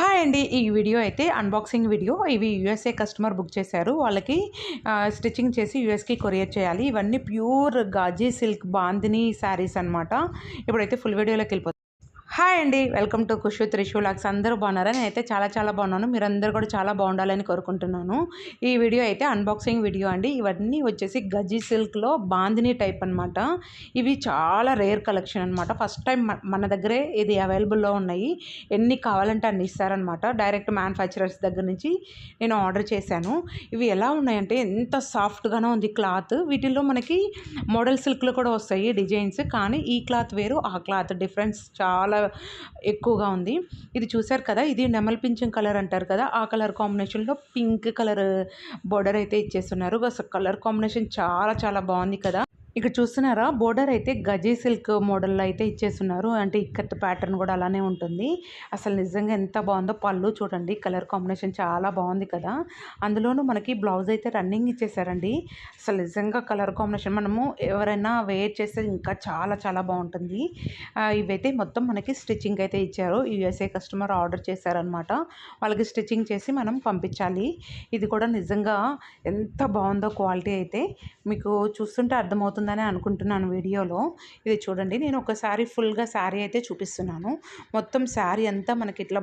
Hi అండి. ఈ video అయితే అన్బాక్సింగ్ వీడియో. ఇవి యూఎస్ఏ కస్టమర్ బుక్ చేశారు. వాళ్ళకి స్టిచ్చింగ్ చేసి యూఎస్కి కొరియర్ చేయాలి. ఇవన్నీ ప్యూర్ గాజీ సిల్క్ బాందిని శారీస్ అనమాట ఇప్పుడైతే ఫుల్ వీడియోలోకి వెళ్ళిపోతుంది హాయ్ అండి. వెల్కమ్ టు కుషు త్రిశూలాక్స్ అందరూ బాగున్నారా? నేనైతే చాలా చాలా బాగున్నాను. మీరందరూ కూడా చాలా బాగుండాలని కోరుకుంటున్నాను. ఈ వీడియో అయితే అన్బాక్సింగ్ వీడియో అండి. ఇవన్నీ వచ్చేసి గజీ సిల్క్లో బాందిని టైప్ అనమాట ఇవి చాలా రేర్ కలెక్షన్ అనమాట ఫస్ట్ టైం మన దగ్గరే ఇది అవైలబుల్లో ఉన్నాయి. ఎన్ని కావాలంటే అన్ని ఇస్తారనమాట డైరెక్ట్ మ్యానుఫ్యాక్చరర్స్ దగ్గర నుంచి నేను ఆర్డర్ చేశాను. ఇవి ఎలా ఉన్నాయంటే ఎంత సాఫ్ట్గానే ఉంది క్లాత్ వీటిల్లో మనకి మోడల్ సిల్క్లో కూడా వస్తాయి డిజైన్స్ కానీ ఈ క్లాత్ వేరు ఆ క్లాత్ డిఫరెన్స్ చాలా ఎక్కువగా ఉంది. ఇది చూశారు కదా? ఇది నెమల్ పింఛం కలర్ అంటారు కదా? ఆ కలర్ కాంబినేషన్లో పింక్ కలర్ బోర్డర్ అయితే ఇచ్చేస్తున్నారు. అసలు కలర్ కాంబినేషన్ చాలా చాలా బాగుంది కదా? ఇక్కడ చూస్తున్నారా? బోర్డర్ అయితే గజీ సిల్క్ మోడల్లో అయితే ఇచ్చేస్తున్నారు. అంటే ఇక్కత్ ప్యాటర్న్ కూడా అలానే ఉంటుంది. అసలు నిజంగా ఎంత బాగుందో పళ్ళు చూడండి. కలర్ కాంబినేషన్ చాలా బాగుంది కదా. అందులోనూ మనకి బ్లౌజ్ అయితే రన్నింగ్ ఇచ్చేసారండి అసలు నిజంగా కలర్ కాంబినేషన్ మనము ఎవరైనా వేర్ చేస్తే ఇంకా చాలా చాలా బాగుంటుంది. ఇవైతే మొత్తం మనకి స్టిచ్చింగ్ అయితే ఇచ్చారు. యూఎస్ఏ కస్టమర్ ఆర్డర్ చేశారనమాట వాళ్ళకి స్టిచ్చింగ్ చేసి మనం పంపించాలి. ఇది కూడా నిజంగా ఎంత బాగుందో క్వాలిటీ అయితే మీకు చూస్తుంటే అర్థమవుతుంది. అర్థమవుతుందని అనుకుంటున్నాను వీడియోలో. ఇది చూడండి నేను ఒకసారి ఫుల్గా శారీ అయితే చూపిస్తున్నాను. మొత్తం శారీ అంతా మనకి ఇట్లా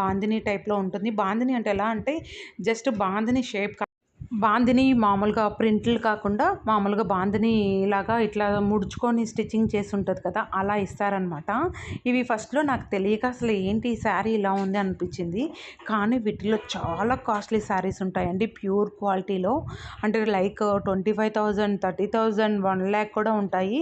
బాందిని టైప్లో ఉంటుంది. బాందిని అంటే ఎలా అంటే జస్ట్ బాందిని షేప్ బాందిని మామూలుగా ప్రింట్లు కాకుండా మామూలుగా బాందిని లాగా ఇట్లా ముడుచుకొని స్టిచ్చింగ్ చేసి ఉంటుంది కదా అలా ఇస్తారనమాట ఇవి ఫస్ట్లో నాకు తెలియక అసలు ఏంటి ఈ శారీ ఇలా ఉంది అనిపించింది. కానీ వీటిలో చాలా కాస్ట్లీ శారీస్ ఉంటాయండి ప్యూర్ క్వాలిటీలో. అంటే like twenty five thousand thirty thousand one lakh కూడా ఉంటాయి.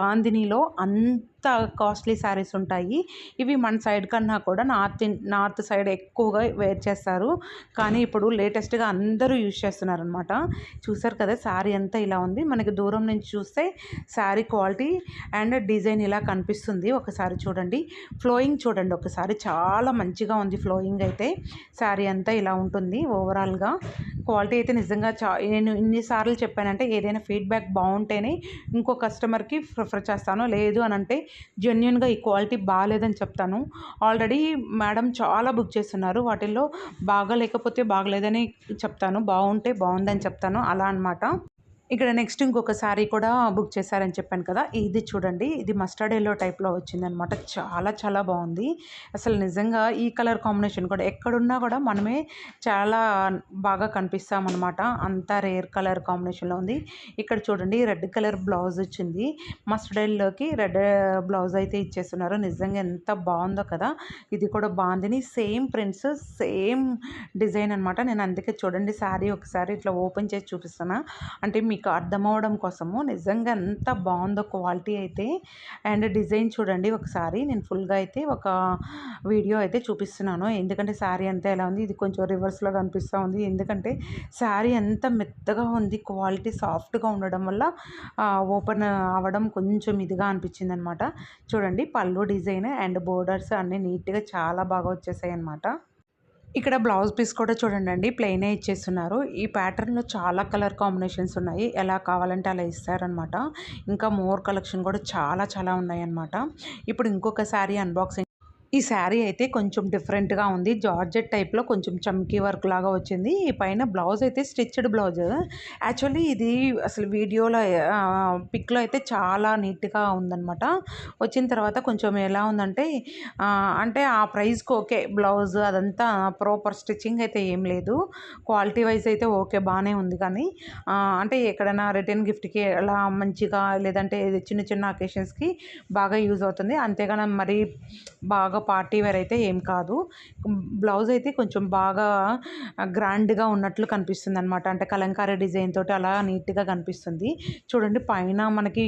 బాందినిలో అంత కాస్ట్లీ శారీస్ ఉంటాయి. ఇవి మన సైడ్ కన్నా కూడా నార్త్ నార్త్ సైడ్ ఎక్కువగా వేర్ చేస్తారు. కానీ ఇప్పుడు లేటెస్ట్గా అందరూ యూజ్ చేస్తున్నారనమాట చూసారు కదా శారీ అంతా ఇలా ఉంది. మనకి దూరం నుంచి చూస్తే శారీ క్వాలిటీ అండ్ డిజైన్ ఇలా కనిపిస్తుంది. ఒకసారి చూడండి. ఫ్లోయింగ్ చూడండి ఒకసారి. చాలా మంచిగా ఉంది ఫ్లోయింగ్ అయితే. శారీ అంతా ఇలా ఉంటుంది ఓవరాల్గా. క్వాలిటీ అయితే నిజంగా చా నేను ఇన్నిసార్లు చెప్పానంటే ఏదైనా ఫీడ్బ్యాక్ బాగుంటేనే ఇంకో కస్టమర్కి ప్రిఫర్ చేస్తాను లేదు అని అంటే జెన్యున్గా ఈ క్వాలిటీ బాగాలేదని చెప్తాను. ఆల్రెడీ మేడం చాలా బుక్ చేస్తున్నారు. వాటిల్లో బాగా లేకపోతే బాగలేదని చెప్తాను. బాగుంటే బాగుందని చెప్తాను. అలా అన్నమాట. ఇక్కడ నెక్స్ట్ ఇంకొక శారీ కూడా బుక్ చేశారని చెప్పాను కదా ఇది చూడండి ఇది మస్టర్డ్ ఎల్లో టైప్లో వచ్చిందనమాట చాలా చాలా బాగుంది. అసలు నిజంగా ఈ కలర్ కాంబినేషన్ కూడా ఎక్కడున్నా కూడా మనమే చాలా బాగా కనిపిస్తామన్నమాట. అంత రేర్ కలర్ కాంబినేషన్లో ఉంది. ఇక్కడ చూడండి రెడ్ కలర్ బ్లౌజ్ వచ్చింది. మస్టర్డ్ ఎల్లోకి రెడ్ బ్లౌజ్ అయితే ఇచ్చేస్తున్నారు. నిజంగా ఎంత బాగుందో కదా. ఇది కూడా బాగుంది సేమ్ ప్రింట్స్ సేమ్ డిజైన్ అనమాట నేను అందుకే చూడండి శారీ ఒకసారి ఇట్లా ఓపెన్ చేసి చూపిస్తాను అంటే మీకు అర్థమవడం కోసము. నిజంగా ఎంత బాగుందో క్వాలిటీ అయితే. అండ్ డిజైన్ చూడండి ఒకసారి. నేను ఫుల్గా అయితే ఒక వీడియో అయితే చూపిస్తున్నాను. ఎందుకంటే శారీ అంతా ఎలా ఉంది? ఇది కొంచెం రివర్స్లో కనిపిస్తూ ఉంది. ఎందుకంటే శారీ ఎంత మెత్తగా ఉంది. క్వాలిటీ సాఫ్ట్గా ఉండడం వల్ల ఓపెన్ అవ్వడం కొంచెం ఇదిగా అనిపించింది అనమాట చూడండి పళ్ళు డిజైన్ అండ్ బోర్డర్స్ అన్నీ నీట్గా చాలా బాగా వచ్చేసాయి అనమాట ఇక్కడ బ్లౌజ్ పీస్ కూడా చూడండి అండి ప్లెయినే ఇచ్చేస్తున్నారు. ఈ ప్యాటర్న్లో చాలా కలర్ కాంబినేషన్స్ ఉన్నాయి. ఎలా కావాలంటే అలా ఇస్తారనమాట ఇంకా మోర్ కలెక్షన్ కూడా చాలా చాలా ఉన్నాయన్నమాట. ఇప్పుడు ఇంకొక శారీ అన్బాక్సింగ్ ఈ శారీ అయితే కొంచెం డిఫరెంట్గా ఉంది. జార్జెట్ టైప్లో కొంచెం చమ్కీ వర్క్ లాగా వచ్చింది. ఈ పైన బ్లౌజ్ అయితే స్టిచ్డ్ బ్లౌజ్. యాక్చువల్లీ ఇది అసలు వీడియోలో పిక్లో అయితే చాలా నీట్గా ఉందన్నమాట. వచ్చిన తర్వాత కొంచెం ఎలా ఉందంటే అంటే ఆ ప్రైస్కి ఓకే. బ్లౌజ్ అదంతా ప్రాపర్ స్టిచ్చింగ్ అయితే ఏం లేదు. క్వాలిటీ వైజ్ అయితే ఓకే బాగానే ఉంది. కానీ అంటే ఎక్కడైనా రిటర్న్ గిఫ్ట్కి అలా మంచిగా లేదంటే చిన్న చిన్న అకేషన్స్కి బాగా యూజ్ అవుతుంది. అంతేగాని మరి బాగా పార్టీ వేర్ అయితే ఏం కాదు. బ్లౌజ్ అయితే కొంచెం బాగా గ్రాండ్గా ఉన్నట్లు కనిపిస్తుంది అనమాట అంటే కలంకారీ డిజైన్ తోటి అలా నీట్గా కనిపిస్తుంది. చూడండి పైన మనకి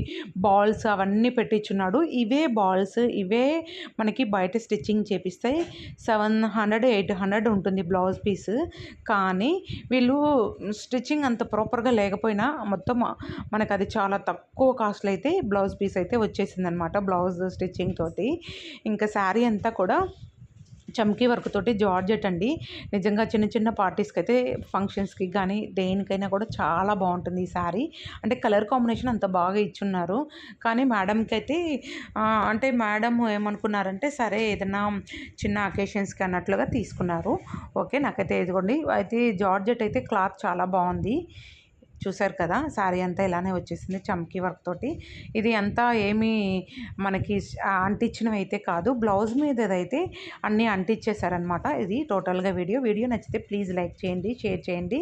బాల్స్ అవన్నీ పెట్టించున్నాడు. ఇవే బాల్స్ ఇవే మనకి బయట స్టిచ్చింగ్ చేపిస్తే సెవెన్ హండ్రెడ్ ఎయిట్ హండ్రెడ్ ఉంటుంది బ్లౌజ్ పీస్. కానీ వీళ్ళు స్టిచ్చింగ్ అంత ప్రాపర్గా లేకపోయినా మొత్తం మనకు అది చాలా తక్కువ కాస్ట్లో అయితే బ్లౌజ్ పీస్ అయితే వచ్చేసింది అనమాట బ్లౌజ్ స్టిచ్చింగ్ తోటి. ఇంకా శారీ అంతా కూడా చమ్కీ వర్క్ తోటి జార్జెట్ అండి. నిజంగా చిన్న చిన్న పార్టీస్కి అయితే ఫంక్షన్స్కి కానీ దేనికైనా కూడా చాలా బాగుంటుంది ఈ శారీ అంటే కలర్ కాంబినేషన్ అంత బాగా ఇచ్చున్నారు. కానీ మేడంకి అయితే అంటే మేడం ఏమనుకున్నారంటే సరే ఏదైనా చిన్న అకేషన్స్కి అన్నట్లుగా తీసుకున్నారు. ఓకే నాకైతే ఇదిగోండి. అయితే జార్జెట్ అయితే క్లాత్ చాలా బాగుంది. చూసారు కదా? శారీ అంతా ఇలానే వచ్చేసింది చమ్కీ వర్క్ తోటి. ఇది అంతా ఏమీ మనకి అంటించినవి అయితే కాదు. బ్లౌజ్ మీద అయితే అన్నీ అంటించేశారనమాట ఇది టోటల్గా వీడియో. వీడియో నచ్చితే ప్లీజ్ లైక్ చేయండి షేర్ చేయండి.